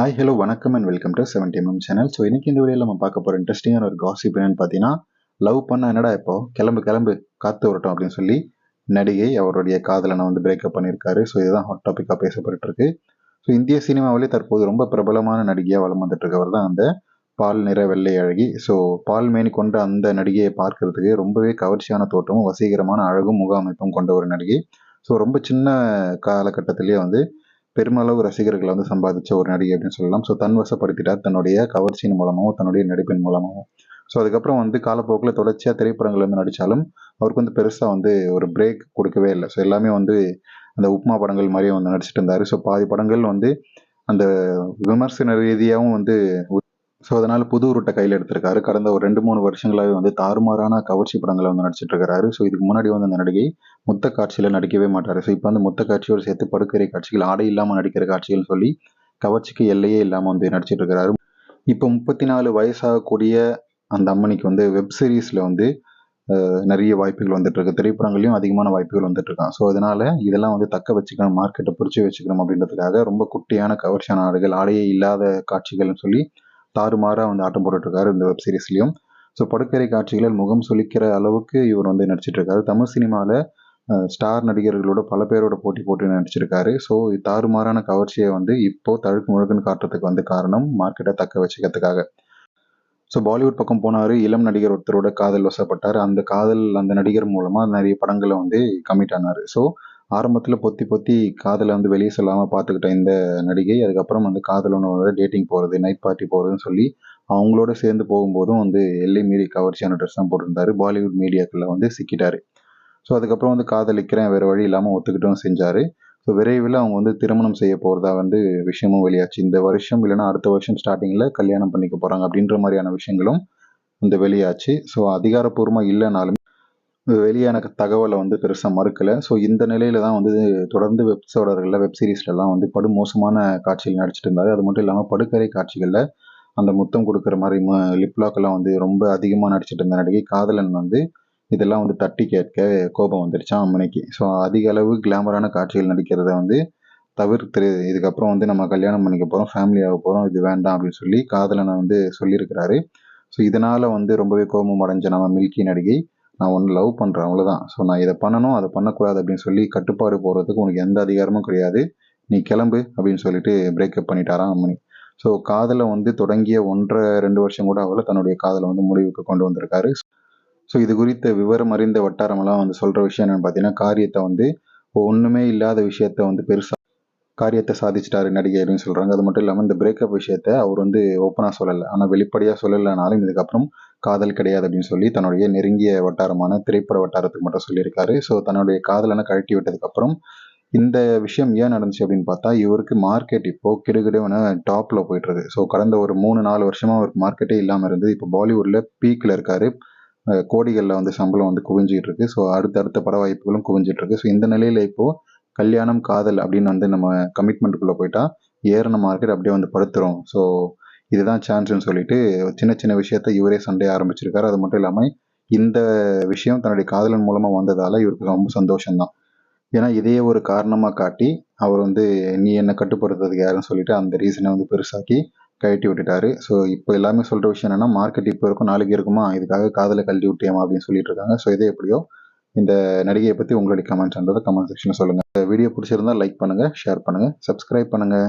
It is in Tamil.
ஹாய் ஹலோ வணக்கம் and welcome to seventy MM channel so இன்னைக்கு இந்த வீடியோவில் நம்ம பார்க்க போகிற இன்ட்ரெஸ்டிங்கான ஒரு காசிப் என்னன்னு பார்த்தீங்கன்னா லவ் பண்ண என்னடா இப்போ? கிளம்பு கிளம்பு காத்து வரட்டும் அப்படின்னு சொல்லி நடிகை அவருடைய காதலனை வந்து பிரேக்கப் பண்ணியிருக்காரு. ஸோ இதுதான் ஹாட் டாப்பிக்காக பேசப்பட்டு இருக்கு ஸோ இந்திய சினிமாவிலே தற்போது ரொம்ப பிரபலமான நடிகையாக வளம் வந்துட்டு இருக்கவர் தான் அந்த பால் நிற வெள்ளை அழகி. ஸோ பால் மேனி கொண்ட அந்த நடிகையை பார்க்கறதுக்கு ரொம்பவே கவர்ச்சியான தோற்றமும் வசீகரமான அழகும் முக அமைப்பும் கொண்ட ஒரு நடிகை. ஸோ ரொம்ப சின்ன காலகட்டத்திலேயே வந்து பெருமளவு ரசிகர்களை வந்து சம்பாதிச்ச ஒரு நடிகை அப்படின்னு சொல்லலாம். ஸோ தன் வசப்படுத்திட்டார். தன்னுடைய கவர்ச்சியின் மூலமாகவும் தன்னுடைய நடிப்பின் மூலமாகவும் ஸோ அதுக்கப்புறம் வந்து காலப்போக்கில் தொடர்ச்சியாக திரைப்படங்கள் வந்து நடித்தாலும் அவருக்கு வந்து பெருசாக வந்து ஒரு பிரேக் கொடுக்கவே இல்லை. ஸோ எல்லாமே வந்து அந்த உப்மா படங்கள் மாதிரியே வந்து நடிச்சிட்டு இருந்தார். ஸோ பாதி படங்கள் வந்து அந்த விமர்சன ரீதியாகவும் வந்து ஸோ அதனால் புது ரூட்டை கையில் எடுத்திருக்காரு. கடந்த ஒரு ரெண்டு மூணு வருஷங்களாகவே வந்து தாறுமாறான கவர்ச்சி படங்களை வந்து நடிச்சிட்டு இருக்காரு ஸோ இதுக்கு முன்னாடி வந்து அந்த நடிகை முத்த காட்சியில் நடிக்கவே மாட்டார். ஸோ இப்போ வந்து முத்த காட்சியோடு சேர்த்து படுக்கிற காட்சிகள் ஆடை இல்லாமல் நடிக்கிற காட்சிகள் சொல்லி கவர்ச்சிக்கு எல்லையே இல்லாமல் வந்து நடிச்சிட்டு இருக்காரு இப்போ முப்பத்தி நாலு வயசாகக்கூடிய அந்த அம்மனிக்கு வந்து வெப் சீரிஸில் வந்து நிறைய வாய்ப்புகள் வந்துட்டு இருக்கு திரைப்படங்களையும் அதிகமான வாய்ப்புகள் வந்துட்டு இருக்கான் ஸோ அதனால இதெல்லாம் வந்து தக்க வச்சுக்கணும் மார்க்கெட்டை பிடிச்சி வச்சுக்கணும் அப்படின்றதுக்காக ரொம்ப குட்டியான கவர்ச்சியான ஆடுகள் ஆடையே இல்லாத காட்சிகள்னு சொல்லி தாறுமாறாக வந்து ஆட்டம் போட்டுட்ருக்காரு இந்த வெப் சீரிஸ்லையும் ஸோ படுக்கரை காட்சிகளில் முகம் சொலிக்கிற அளவுக்கு இவர் வந்து நடிச்சிட்ருக்காரு. தமிழ் சினிமாவில் ஸ்டார் நடிகர்களோட பல பேரோட போட்டி போட்டு நடிச்சிருக்காரு. ஸோ தாறுமாறான கவர்ச்சியை வந்து இப்போ தழுக்கு முழுக்குன்னு காட்டுறதுக்கு வந்து காரணம் மார்க்கெட்டை தக்க வச்சுக்கிறதுக்காக. ஸோ பாலிவுட் பக்கம் போனார். இளம் நடிகர் ஒருத்தரோட காதல் வசப்பட்டார். அந்த காதல் அந்த நடிகர் மூலமாக நிறைய படங்களை வந்து கமிட் ஆனார். ஸோ ஆரம்பத்தில் பொத்தி பொத்தி காதலை வந்து வெளியே சொல்லாமல் பார்த்துக்கிட்ட இந்த நடிகை அதுக்கப்புறம் வந்து காதலனோட டேட்டிங் போகிறது நைட் பார்ட்டி போகிறதுன்னு சொல்லி அவங்களோட சேர்ந்து போகும்போதும் வந்து எல்லை மீறி கவர்ச்சியான ட்ரெஸ் தான் போட்டிருந்தாரு. பாலிவுட் மீடியாக்களில் வந்து சிக்கிட்டார். ஸோ அதுக்கப்புறம் வந்து காதலிக்கிறேன் வேறு வழி இல்லாமல் ஒத்துக்கிட்டும் செஞ்சார். ஸோ விரைவில் அவங்க வந்து திருமணம் செய்ய போகிறதா வந்து விஷயமும் வெளியாச்சு. இந்த வருஷம் இல்லைன்னா அடுத்த வருஷம் ஸ்டார்டிங்கில் கல்யாணம் பண்ணிக்க போகிறாங்க அப்படின்ற மாதிரியான விஷயங்களும் வந்து வெளியாச்சு. ஸோ அதிகாரப்பூர்வமாக இல்லைனாலும் வெளியான தகவலை வந்து பெருசாக மறுக்கலை. ஸோ இந்த நிலையில தான் வந்து தொடர்ந்து வெப் தொடர்களில் வெப் சீரிஸ்லலாம் வந்து படு மோசமான காட்சிகள் நடிச்சிட்டு இருந்தார். அது மட்டும் இல்லாமல் படுக்கரை காட்சிகளில் அந்த முத்தம் கொடுக்குற மாதிரி லிப்லாக்கெல்லாம் வந்து ரொம்ப அதிகமாக நடிச்சிட்டு இருந்த நடிகை காதலன் வந்து இதெல்லாம் வந்து தட்டி கேட்க கோபம் வந்துருச்சான் அம்மனைக்கு. ஸோ அதிக அளவு கிளாமரான காட்சிகள் நடிக்கிறத வந்து தவிர்த்து இதுக்கப்புறம் வந்து நம்ம கல்யாணம் பண்ணிக்க போகிறோம் ஃபேமிலியாக போகிறோம் இது வேண்டாம் அப்படின்னு சொல்லி காதலனை வந்து சொல்லியிருக்கிறாரு. ஸோ இதனால் வந்து ரொம்பவே கோபம் அடைஞ்ச நம்ம மில்கி நடிகை நான் ஒன்று லவ் பண்ணுறேன் அவ்வளோதான் ஸோ நான் இதை பண்ணணும் அதை பண்ணக்கூடாது அப்படின்னு சொல்லி கட்டுப்பாடு போகிறதுக்கு உனக்கு எந்த அதிகாரமும் கிடையாது. நீ கிளம்பு அப்படின்னு சொல்லிட்டு பிரேக்கப் பண்ணிட்டாராம் அம்மணி. ஸோ காதலை வந்து தொடங்கிய ஒன்றரை ரெண்டு வருஷம் கூட அவளை தன்னுடைய காதலை வந்து முடிவுக்கு கொண்டு வந்திருக்காரு. ஸோ இது குறித்த விவரம் அறிந்த வட்டாரமெல்லாம் வந்து சொல்கிற விஷயம் என்னென்னு பார்த்தீங்கன்னா காரியத்தை வந்து ஒன்றுமே இல்லாத விஷயத்த வந்து பெருசாக காரியத்தை சாதிச்சிட்டாரு நடிகை அப்படின்னு சொல்கிறாங்க அது மட்டும் இல்லாமல் இந்த பிரேக்கப் விஷயத்த அவர் வந்து ஓப்பனாக சொல்லலை. ஆனால் வெளிப்படையாக சொல்லலைனாலும் இதுக்கப்புறம் காதல் கிடையாது அப்படின்னு சொல்லி தன்னுடைய நெருங்கிய வட்டாரமான திரைப்பட வட்டாரத்துக்கு மட்டும் சொல்லியிருக்காரு. ஸோ தன்னுடைய காதலனை கழட்டி விட்டதுக்கப்புறம் இந்த விஷயம் ஏன் நடந்துச்சு அப்படின்னு பார்த்தா இவருக்கு மார்க்கெட் இப்போ கிடுகிடுவன டாப்பில் போயிட்டுருக்கு ஸோ கடந்த ஒரு மூணு நாலு வருஷமாக அவருக்கு மார்க்கெட்டே இல்லாமல் இருந்தது. இப்போ பாலிவுட்டில் பீக்கில் இருக்காரு. கோடிகளில் வந்து சம்பளம் வந்து குவிஞ்சிட்டு இருக்கு. ஸோ அடுத்தடுத்த பட வாய்ப்புகளும் குவிஞ்சிட்டு இருக்கு. ஸோ இந்த நிலையில் இப்போது கல்யாணம் காதல் அப்படின்னு வந்து நம்ம கமிட்மெண்ட்டுக்குள்ளே போயிட்டா ஏறின மார்க்கெட் அப்படியே வந்து படுத்துரும். ஸோ இதுதான் சான்ஸ்னு சொல்லிட்டு சின்ன சின்ன விஷயத்த இவரே சண்டைய ஆரம்பிச்சிருக்காரு. அது மட்டும் இல்லாமல் இந்த விஷயம் தன்னுடைய காதலன் மூலமாக வந்ததால் இவருக்கு ரொம்ப சந்தோஷம்தான். ஏன்னா இதையே ஒரு காரணமாக காட்டி அவர் வந்து நீ என்னை கட்டுப்படுத்துறதுக்கு யாருன்னு சொல்லிட்டு அந்த ரீசனை வந்து பெருசாக்கி கழட்டி விட்டுட்டாரு. ஸோ இப்போ எல்லாமே சொல்கிற விஷயம் என்னென்னா மார்க்கெட் இப்போ இருக்கும் நாளைக்கு இருக்குமா? இதுக்காக காதலை கழட்டி விட்டேமா அப்படின்னு சொல்லிட்டு இருக்காங்க. ஸோ இதே எப்படியோ இந்த நடிகையை பற்றி உங்களுடைய கமெண்ட்ஸ்ன்றதை கமெண்ட் செக்ஷனில் சொல்லுங்கள் வீடியோ பிடிச்சிருந்தா லைக் பண்ணுங்கள் ஷேர் பண்ணுங்கள் சப்ஸ்கிரைப் பண்ணுங்கள்